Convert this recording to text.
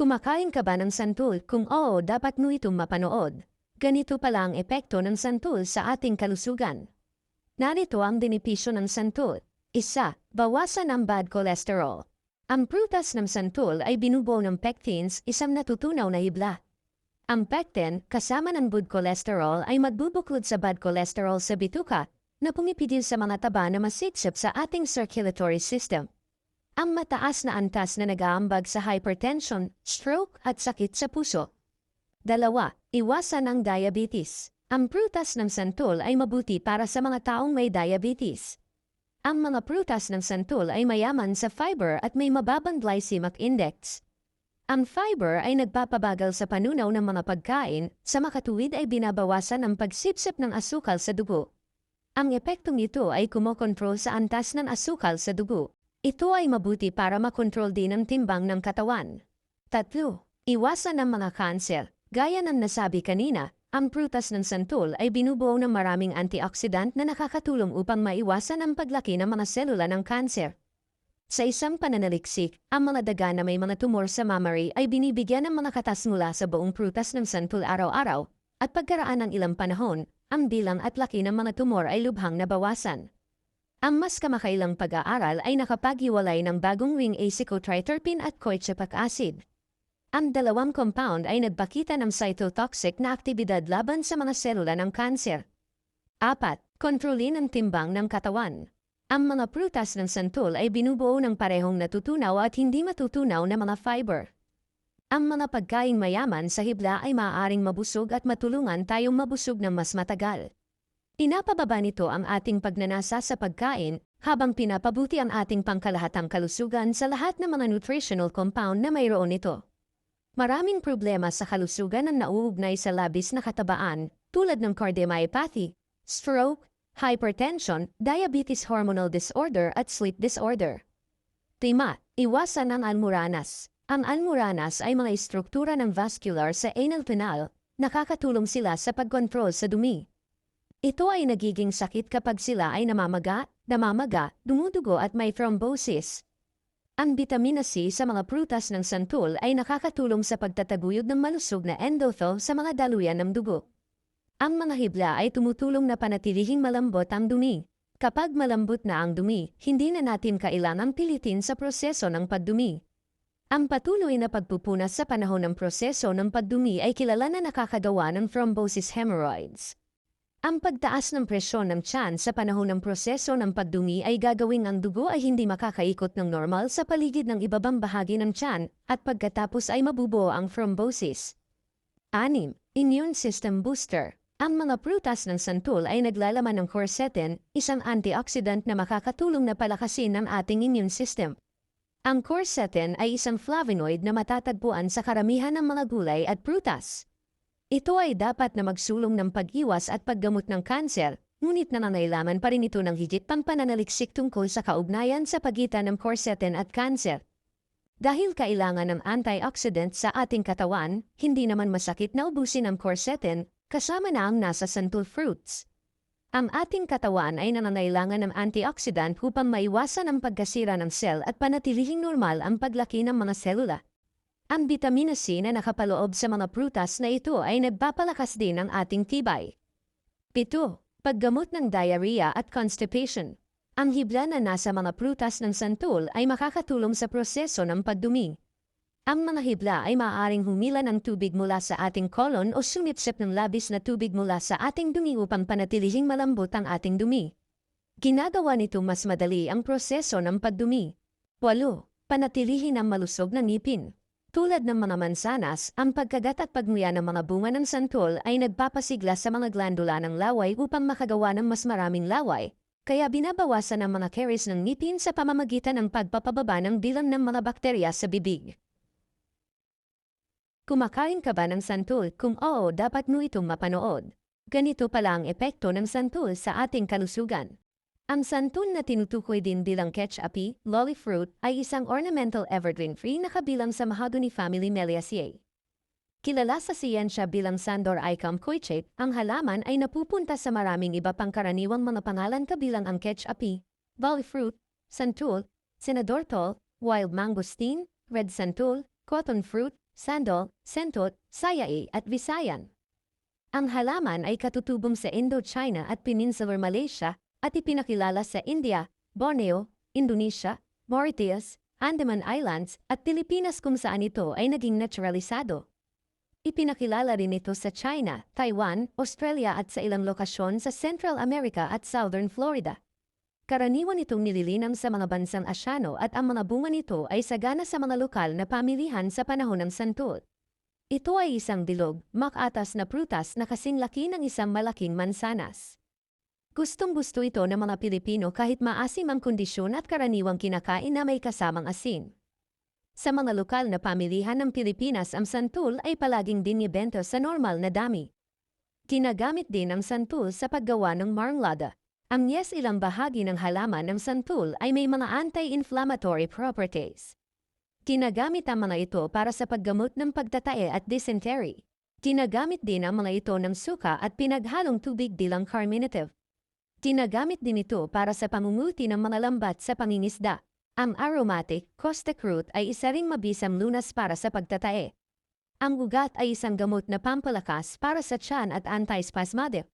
Kumakain ka ba ng santul? Kung oo, dapat mo itong mapanood. Ganito pala ang epekto ng santul sa ating kalusugan. Narito ang benepisyo ng santul. Isa, bawasan ang bad cholesterol. Ang prutas ng santul ay binubuo ng pectins, isang natutunaw na hibla. Ang pectin, kasama ng good cholesterol ay magbubuklod sa bad cholesterol sa bituka na pumipigil sa mga taba na masitsip sa ating circulatory system. Ang mataas na antas na nag-aambag sa hypertension, stroke at sakit sa puso. Dalawa, iwasan ang diabetes. Ang prutas ng santul ay mabuti para sa mga taong may diabetes. Ang mga prutas ng santul ay mayaman sa fiber at may mababang glycemic index. Ang fiber ay nagpapabagal sa panunaw ng mga pagkain, sa makatuwid ay binabawasan ang pagsipsip ng asukal sa dugo. Ang epektong ito ay kumokontrol sa antas ng asukal sa dugo. Ito ay mabuti para makontrol din ang timbang ng katawan. Tatlo, iwasan ang mga kanser. Gaya ng nasabi kanina, ang prutas ng santul ay binubuo ng maraming antioxidant na nakakatulong upang maiwasan ang paglaki ng mga selula ng kanser. Sa isang pananaliksik, ang mga daga na may mga tumor sa mammary ay binibigyan ng mga katas mula sa buong prutas ng santul araw-araw, at pagkaraan ng ilang panahon, ang bilang at laki ng mga tumor ay lubhang nabawasan. Ang mas kamakailang pag-aaral ay nakapaghiwalay ng bagong wing acetotriterpene at coichipac acid. Ang dalawang compound ay nagpakita ng cytotoxic na aktibidad laban sa mga selula ng kanser. Apat, kontrolin ang timbang ng katawan. Ang mga prutas ng santul ay binubuo ng parehong natutunaw at hindi matutunaw na mga fiber. Ang mga pagkain mayaman sa hibla ay maaaring mabusog at matulungan tayong mabusog ng mas matagal. Pinapababa nito ang ating pagnanasa sa pagkain habang pinapabuti ang ating pangkalahatang kalusugan sa lahat ng mga nutritional compound na mayroon nito. Maraming problema sa kalusugan ang nauugnay sa labis na katabaan tulad ng cardiomyopathy, stroke, hypertension, diabetes hormonal disorder at sleep disorder. Tima, iwasan ang almuranas. Ang almuranas ay mga istruktura ng vascular sa anal canal, nakakatulong sila sa pagkontrol sa dumi. Ito ay nagiging sakit kapag sila ay namamaga, namamaga, dumudugo at may thrombosis. Ang vitamina C sa mga prutas ng santul ay nakakatulong sa pagtataguyod ng malusog na endothel sa mga daluyan ng dugo. Ang mga hibla ay tumutulong na panatilihing malambot ang dumi. Kapag malambot na ang dumi, hindi na natin kailangang pilitin sa proseso ng pagdumi. Ang patuloy na pagpupunas sa panahon ng proseso ng pagdumi ay kilala na nakakagawa ng thrombosis hemorrhoids. Ang pagtaas ng presyon ng tiyan sa panahon ng proseso ng pagdumi ay gagawing ang dugo ay hindi makakaikot ng normal sa paligid ng ibabang bahagi ng tiyan at pagkatapos ay mabubuo ang thrombosis. 6. Immune System Booster Ang mga prutas ng santul ay naglalaman ng quercetin, isang antioxidant na makakatulong na palakasin ang ating immune system. Ang quercetin ay isang flavonoid na matatagpuan sa karamihan ng mga gulay at prutas. Ito ay dapat na magsulong ng pag-iwas at paggamot ng kanser, ngunit nananailaman pa rin ito ng higit pang pananaliksik tungkol sa kaugnayan sa pagitan ng quercetin at kanser. Dahil kailangan ng antioxidant sa ating katawan, hindi naman masakit na ubusin ang quercetin, kasama na ang nasa santul fruits. Ang ating katawan ay nananailangan ng antioxidant upang maiwasan ang pagkasira ng cell at panatilihing normal ang paglaki ng mga selula. Ang vitamina C na nakapaloob sa mga prutas na ito ay nagpapalakas din ng ating tibay. 7. Paggamot ng diarrhea at constipation. Ang hibla na nasa mga prutas ng santul ay makakatulong sa proseso ng pagdumi. Ang mga hibla ay maaaring humila ng tubig mula sa ating kolon o sumipsip ng labis na tubig mula sa ating dumi upang panatilihing malambot ang ating dumi. Ginagawa nito mas madali ang proseso ng pagdumi. 8. Panatilihin ang malusog na ngipin. Tulad ng mga mansanas, ang pagkagat at pagmuya ng mga bunga ng santol ay nagpapasigla sa mga glandula ng laway upang makagawa ng mas maraming laway, kaya binabawasan ang mga caries ng ngipin sa pamamagitan ng pagpapababa ng bilang ng mga bakterya sa bibig. Kumakain ka ba ng santol? Kung oo, dapat mo itong mapanood. Ganito pala ang epekto ng santol sa ating kalusugan. Ang santun na tinutukoy din bilang ketchupi, lolly fruit, ay isang ornamental evergreen tree na kabilang sa mahogany family Meliaceae. Kilala sa siyensya bilang Sandor icam coichate, ang halaman ay napupunta sa maraming iba pang karaniwang mga pangalan kabilang ang ketchupi, lolly fruit, santul, senador tol, wild mangosteen, red santul, cotton fruit, Sandol, Sentot, Sayai at Visayan. Ang halaman ay katutubong sa Indochina at Peninsular Malaysia at ipinakilala sa India, Borneo, Indonesia, Mauritius, Andaman Islands at Pilipinas kung saan ito ay naging naturalisado. Ipinakilala rin ito sa China, Taiwan, Australia at sa ilang lokasyon sa Central America at Southern Florida. Karaniwan itong nililinam sa mga bansang Asyano at ang mga bunga nito ay sagana sa mga lokal na pamilihan sa panahon ng santol. Ito ay isang bilog, makatas na prutas na kasing laki ng isang malaking mansanas. Gustong-gusto ito ng mga Pilipino kahit maasim ang kondisyon at karaniwang kinakain na may kasamang asin. Sa mga lokal na pamilihan ng Pilipinas ang santul ay palaging dinibento sa normal na dami. Ginagamit din ang santul sa paggawa ng marmalada. Ang yes ilang bahagi ng halaman ng santul ay may mga anti-inflammatory properties. Ginagamit ang mga ito para sa paggamot ng pagtatae at dysentery. Ginagamit din ang mga ito ng suka at pinaghalong tubig bilang carminative. Ginagamit din ito para sa pamumuti ng mga lambat sa pangingisda. Ang aromatic caustic root ay isa ring mabisang lunas para sa pagtatae. Ang ugat ay isang gamot na pampalakas para sa tiyan at antispasmodic.